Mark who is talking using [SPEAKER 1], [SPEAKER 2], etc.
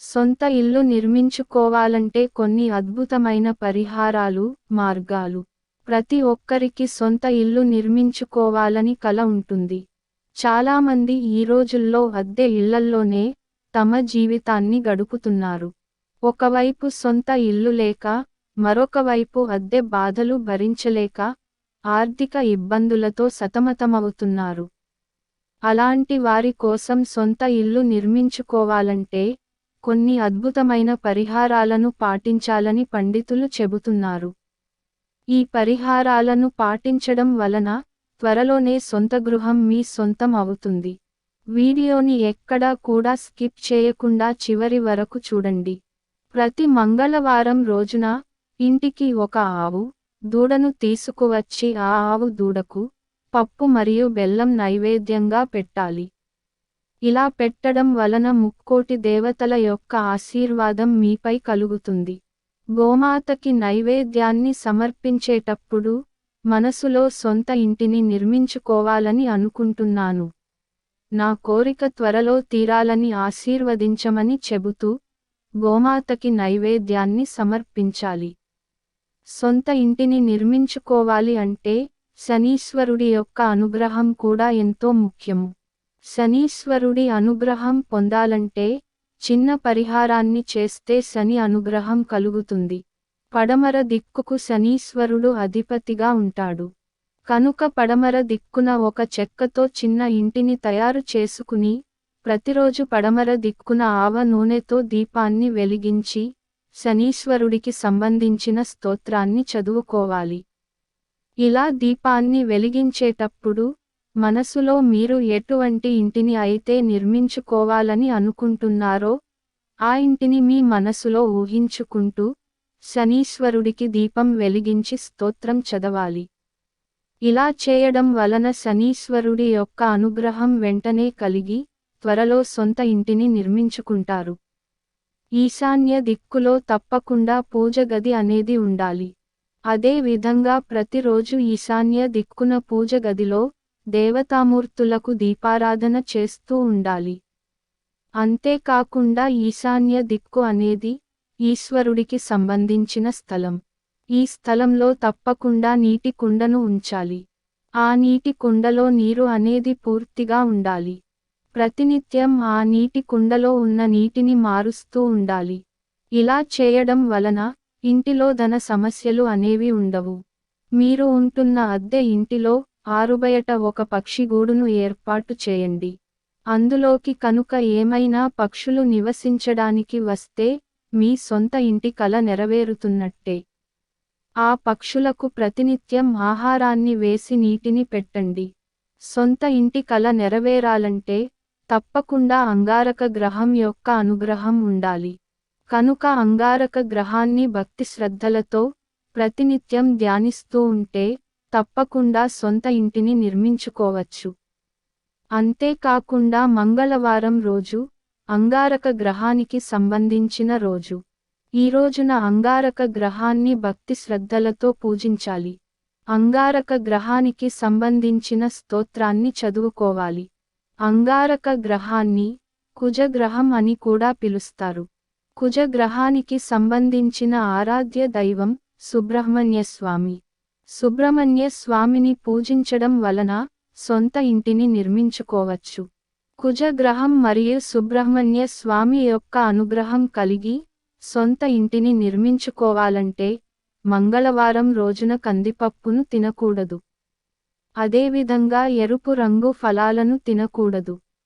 [SPEAKER 1] సొంత ఇల్లు నిర్మించుకోవాలంటే కొన్ని అద్భుతమైన పరిహారాలు మార్గాలు. ప్రతి ఒక్కరికి సొంత ఇల్లు నిర్మించుకోవాలని కల ఉంటుంది. చాలామంది ఈ రోజుల్లో అద్దె ఇళ్ళల్లోనే తమ జీవితాన్ని గడుపుతున్నారు. ఒకవైపు సొంత ఇల్లు లేక మరొక వైపు అద్దె బాధలు భరించలేక ఆర్థిక ఇబ్బందులతో సతమతమవుతున్నారు. అలాంటి వారి కోసం సొంత ఇల్లు నిర్మించుకోవాలంటే కొన్ని అద్భుతమైన పరిహారాలను పాటించాలని పండితులు చెబుతున్నారు. ఈ పరిహారాలను పాటించడం వలన త్వరలోనే సొంత గృహం మీ సొంతం అవుతుంది. వీడియోని ఎక్కడా కూడా స్కిప్ చేయకుండా చివరి వరకు చూడండి. ప్రతి మంగళవారం రోజున ఇంటికి ఒక ఆవు దూడను తీసుకువచ్చి ఆ ఆవు దూడకు పప్పు మరియు బెల్లం నైవేద్యంగా పెట్టాలి. ఇలా పెట్టడం వలన ముక్కోటి దేవతల యొక్క ఆశీర్వాదం మీపై కలుగుతుంది. గోమాతకి నైవేద్యాన్ని సమర్పించేటప్పుడు మనసులో సొంత ఇంటిని నిర్మించుకోవాలని అనుకుంటున్నాను. నా కోరిక త్వరలో తీరాలని ఆశీర్వదించమని చెబుతూ గోమాతకి నైవేద్యాన్ని సమర్పించాలి. సొంత ఇంటిని నిర్మించుకోవాలి అంటే శనీశ్వరుడి యొక్క అనుగ్రహం కూడా ఎంతో ముఖ్యము. శనీశ్వరుడి అనుగ్రహం పొందాలంటే చిన్న పరిహారాన్ని చేస్తే శని అనుగ్రహం కలుగుతుంది. పడమర దిక్కుకు శనీశ్వరుడు అధిపతిగా ఉంటాడు. కనుక పడమర దిక్కున ఒక చెక్కతో చిన్న ఇంటిని తయారు చేసుకుని ప్రతిరోజు పడమర దిక్కున ఆవ నూనెతో దీపాన్ని వెలిగించి శనీశ్వరుడికి సంబంధించిన స్తోత్రాన్ని చదువుకోవాలి. ఇలా దీపాన్ని వెలిగించేటప్పుడు మనసులో మీరు ఎటువంటి ఇంటిని అయితే నిర్మించుకోవాలని అనుకుంటున్నారో ఆ ఇంటిని మీ మనసులో ఊహించుకుంటూ శనీశ్వరుడికి దీపం వెలిగించి స్తోత్రం చదవాలి. ఇలా చేయడం వలన శనీశ్వరుడి యొక్క అనుగ్రహం వెంటనే కలిగి త్వరలో సొంత ఇంటిని నిర్మించుకుంటారు. ఈశాన్య దిక్కులో తప్పకుండా పూజ గది అనేది ఉండాలి. అదే విధంగా ప్రతిరోజు ఈశాన్య దిక్కున పూజ గదిలో దేవతామూర్తులకు దీపారాధన చేస్తూ ఉండాలి. అంతేకాకుండా ఈశాన్య దిక్కు అనేది ఈశ్వరుడికి సంబంధించిన స్థలం. ఈ స్థలంలో తప్పకుండా నీటి కుండను ఉంచాలి. ఆ నీటి కుండలో నీరు అనేది పూర్తిగా ఉండాలి. ప్రతినిత్యం ఆ నీటి కుండలో ఉన్న నీటిని మారుస్తూ ఉండాలి. ఇలా చేయడం వలన ఇంటిలో ధన సమస్యలు అనేవి ఉండవు. మీరు ఉంటున్న అద్దె ఇంటిలో ఆరుబయట ఒక పక్షి గూడును ఏర్పాటు చేయండి. అందులోకి కనుక ఏమైనా పక్షులు నివసించడానికి వస్తే మీ సొంత ఇంటి కల నెరవేరుతున్నట్టే. ఆ పక్షులకు ప్రతినిత్యం ఆహారాన్ని వేసి నీటిని పెట్టండి. సొంత ఇంటి కల నెరవేరాలంటే తప్పకుండా అంగారక గ్రహం యొక్క అనుగ్రహం ఉండాలి. కనుక అంగారక గ్రహాన్ని భక్తి శ్రద్ధలతో ప్రతినిత్యం ధ్యానిస్తూ ఉంటే తప్పకుండా సొంత ఇంటిని నిర్మించుకోవచ్చు. అంతేకాకుండా మంగళవారం రోజు అంగారక గ్రహానికి సంబంధించిన రోజు. ఈ రోజున అంగారక గ్రహాన్ని భక్తి శ్రద్ధలతో పూజించాలి. అంగారక గ్రహానికి సంబంధించిన స్తోత్రాన్ని చదువుకోవాలి. అంగారక గ్రహాన్ని కుజగ్రహం అని కూడా పిలుస్తారు. కుజగ్రహానికి సంబంధించిన ఆరాధ్య దైవం సుబ్రహ్మణ్య స్వామి సుబ్రహ్మణ్య స్వామిని పూజించడం వలన సొంత ఇంటిని నిర్మించుకోవచ్చు. కుజగ్రహం మరియు సుబ్రహ్మణ్య స్వామి యొక్క అనుగ్రహం కలిగి సొంత ఇంటిని నిర్మించుకోవాలంటే మంగళవారం రోజున కందిపప్పును తినకూడదు. అదేవిధంగా ఎరుపు రంగు ఫలాలను తినకూడదు.